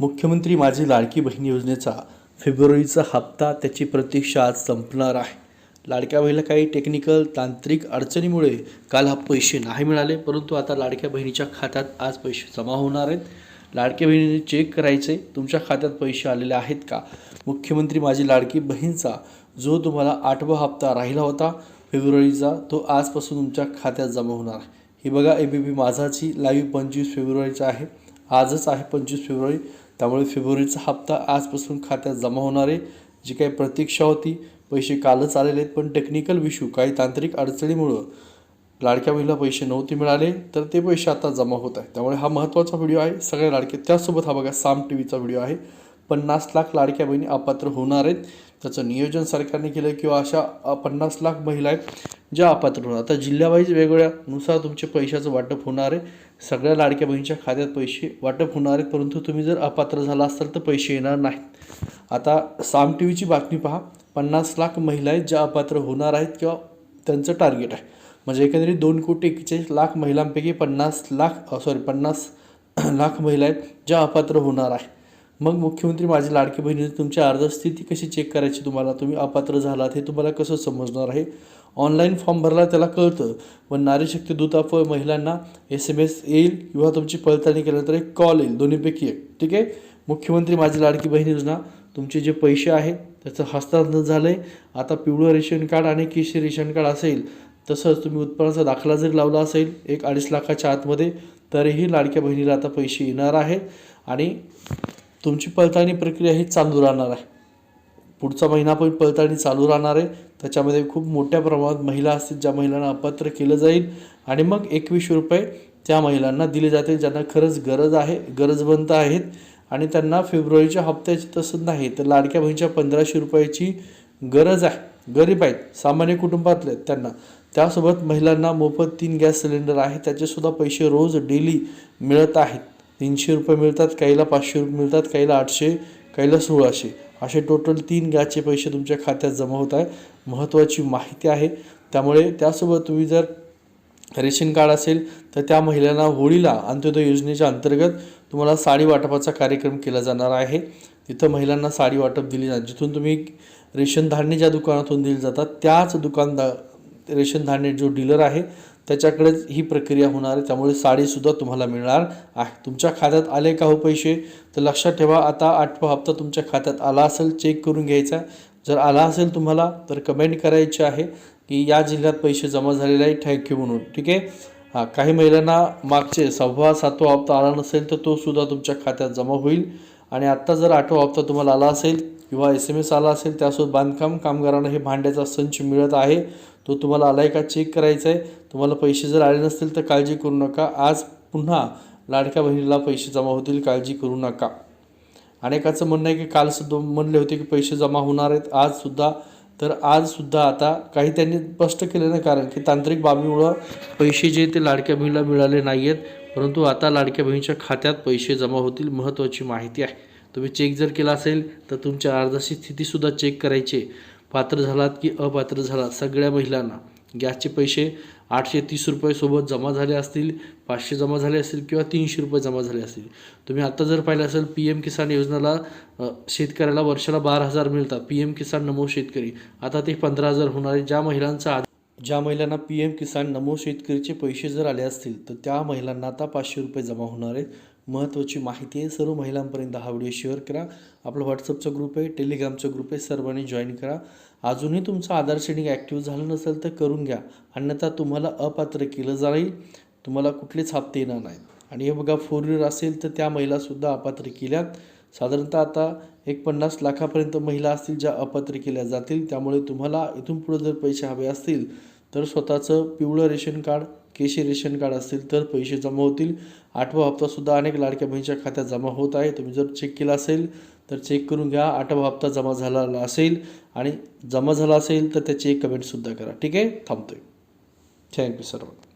मुख्यमंत्री माझी लाडकी बहीण योजनेचा फेब्रुवारीचा हप्ता त्याची प्रतीक्षा आज संपणार आहे. लाडक्या बहिणीला काही टेक्निकल तांत्रिक अडचणीमुळे काल हा पैसे नाही मिळाले परंतु आता लाडक्या बहिणीच्या खात्यात आज पैसे जमा होणार आहेत. लाडक्या बहिणीने चेक करायचे तुमच्या खात्यात पैसे आलेले आहेत का? मुख्यमंत्री माझी लाडकी बहीणचा जो तुम्हाला आठवा हप्ता राहिला होता फेब्रुवारीचा तो आजपासून तुमच्या खात्यात जमा होणार आहे. ही बघा ए बी पी माझाची लाईव्ह पंचवीस फेब्रुवारीचा आहे. आजच आहे पंचवीस फेब्रुवारी. त्यामुळे फेब्रुवारीचा हप्ता आजपासून खात्यात जमा होणार आहे. जी काही प्रतीक्षा होती पैसे कालच आलेले आहेत पण टेक्निकल इश्यू काही तांत्रिक अडचणीमुळं लाडक्या बहिणीला पैसे नव्हते मिळाले तर ते पैसे आता जमा होत आहे त्यामुळे हा महत्त्वाचा व्हिडिओ आहे. सगळ्या लाडके त्यासोबत हा बघा साम टी व्हीचा व्हिडिओ आहे. पन्नास लाख लाडक्या बहिणी अपात्र होणार आहेत. त्याचं नियोजन सरकारने केलं किंवा अशा पन्नास लाख महिला आहेत ज्या अपात्र होणार आता जिल्ह्यावाईज वेगवेगळ्यानुसार तुमचे पैशाचं वाटप होणार आहे. सगळ्या लाडक्या बहिणीच्या खात्यात पैसे वाटप होणार आहेत. परंतु तुम्ही जर अपात्र झाला असाल तर पैसे येणार नाहीत. आता साम टी व्हीची बातमी पहा. पन्नास लाख महिला आहेत ज्या अपात्र होणार आहेत किंवा त्यांचं टार्गेट आहे. म्हणजे एकंदरीत दोन कोटी एक्केचाळीस लाख महिलांपैकी पन्नास लाख सॉरी पन्नास लाख महिला आहेत ज्या अपात्र होणार आहे. मग मुख्यमंत्री माझी लाडकी बहिणी तुमची अर्ज स्थिती कशी चेक करायची तुम्हाला? तुम्ही अपात्र झालात हे तुम्हाला कसं समजणार आहे? ऑनलाईन फॉर्म भरला त्याला कळतं. पण नारीशक्ती शक्ती महिलांना एस एम एस येईल किंवा तुमची पडताळणी केल्यानंतर एक कॉल येईल. दोन्हीपैकी एक. ठीक आहे? मुख्यमंत्री माझी लाडकी बहीण योजना. तुमचे जे पैसे आहेत त्याचं हस्तांतरण झालं आहे आता पिवळं रेशन कार्ड आणि केशरी रेशन कार्ड असेल तसंच तुम्ही उत्पन्नाचा दाखला जरी लावला असेल एक अडीच लाखाच्या आतमध्ये तरीही लाडक्या बहिणीला आता पैसे येणार आहेत. आणि तुमची पडताळणी प्रक्रिया ही चालू राहणार आहे. पुढचा महिना पण पडताळणी चालू राहणार आहे. त्याच्यामध्ये खूप मोठ्या प्रमाणात महिला असतील ज्या महिलांना अपात्र केलं जाईल आणि मग एकवीसशे रुपये त्या महिलांना दिले जातील ज्यांना खरंच गरज आहे गरजवंत आहेत. आणि त्यांना फेब्रुवारीच्या हप्त्याची तसं नाही तर लाडक्या बहिणीच्या पंधराशे रुपयाची गरज आहे. गरीब आहेत सामान्य कुटुंबातले आहेत त्यांना. त्यासोबत महिलांना मोफत तीन गॅस सिलेंडर आहे त्याचेसुद्धा पैसे रोज डेली मिळत आहेत. तीनशे रुपये मिळतात काहीला पाचशे रुपये मिळतात काहीला आठशे काहीला सोळाशे. असे टोटल तीन गॅसचे पैसे तुमच्या खात्यात जमा होत आहे. महत्त्वाची माहिती आहे. त्यामुळे त्यासोबत तुम्ही जर रेशन कार्ड असेल तर त्या महिलांना होळीला अंत्योदय योजनेच्या अंतर्गत तुम्हाला साडी वाटपाचा कार्यक्रम केला जाणार आहे. तिथं महिलांना साडी वाटप दिली जा जिथून तुम्ही रेशन धान्य ज्या दुकानातून दिली जातात त्याच दुकानदार रेशन धान्य जो डीलर आहे त्याच्याकडेच ही प्रक्रिया होणार आहे. त्यामुळे साडीसुद्धा तुम्हाला मिळणार आहे. तुमच्या खात्यात आले का हो पैसे? तर लक्षात ठेवा आता आठवा हप्ता तुमच्या खात्यात आला असेल चेक करून घ्यायचा जर आला असेल तुम्हाला तर कमेंट करायची आहे की या जिल्ह्यात पैसे जमा झालेले आहे थँक्यू म्हणून. ठीक आहे? हां काही महिलांना मागचे सव्वा सातवा हप्ता आला नसेल तर तो सुद्धा तुमच्या खात्यात जमा होईल. आणि आत्ता जर आठवा हप्ता तुम्हाला आला असेल किंवा एस एम एस आला असेल त्यासोबत बांधकाम कामगारांना हे भांड्याचा संच मिळत आहे. तो तुम्हाला आला आहे का? चेक करायचा आहे तुम्हाला पैसे जर आले नसतील तर काळजी करू नका. आज पुन्हा लाडक्या बहिणीला पैसे जमा होतील. काळजी करू नका. अनेकाचं म्हणणं आहे की काल सुद्धा म्हणले होते की पैसे जमा होणार आहेत. आजसुद्धा तर आजसुद्धा आता काही त्यांनी स्पष्ट केलं नाही कारण की तांत्रिक बाबीमुळं पैसे जे ते लाडक्या बहिणीला मिळाले नाही आहेत परंतु आता लाडक्या बहिणीच्या खात्यात पैसे जमा होतील महत्त्वाची माहिती आहे. तुम्ही चेक जर केला असेल तर तुमच्या अर्जाची स्थितीसुद्धा चेक करायची पात्र झालात की अपात्र झालात? सगळ्या महिलांना. गॅसचे पैसे आठशे तीस रुपयेसोबत जमा झाले असतील पाचशे जमा झाले असतील किंवा तीनशे रुपये जमा झाले असतील. तुम्ही आत्ता जर पाहिलं असेल पी एम किसान योजनेला शेतकऱ्याला वर्षाला बारा हजार मिळतात. पी एम किसान नमो शेतकरी. आता ते पंधरा हजार होणारे ज्या महिलांचा ज्या महिलांना पी एम किसान नमो शेतकरीचे पैसे जर आले असतील तर त्या महिलांना आता पाचशे रुपये जमा होणार आहेत. महत्त्वाची माहिती आहे सर्व महिलांपर्यंत हा व्हिडिओ शेअर करा. आपला व्हॉट्सअपचा ग्रुप आहे टेलिग्रामचा ग्रुप आहे सर्वांनी जॉईन करा. अजूनही तुमचं आधार शेडिंग ॲक्टिव्ह झालं नसेल तर करून घ्या. अन्यथा तुम्हाला अपात्र केलं जाईल. तुम्हाला कुठलेच हप्ते येणार नाहीत. आणि हे बघा फोर व्हीलर असेल तर त्या महिलासुद्धा अपात्र केल्यात. साधारणतः आता एक पन्नास लाखापर्यंत महिला असतील ज्या अपात्र केल्या जातील त्यामुळे तुम्हाला इथून पुढे जर पैसे हवे असतील तर स्वतःचं पिवळं रेशन कार्ड केशी रेशन कार्ड असतील तर पैसे जमा होतील. आठवा हप्तासुद्धा अनेक लाडक्या बहिणीच्या खात्यात जमा होत आहे. तुम्ही जर चेक केला असेल तर चेक करून घ्या. आठवा हप्ता जमा झाला असेल आणि जमा झाला असेल तर त्याची एक कमेंटसुद्धा करा. ठीक आहे? थांबतोय. थँक्यू सर्वांना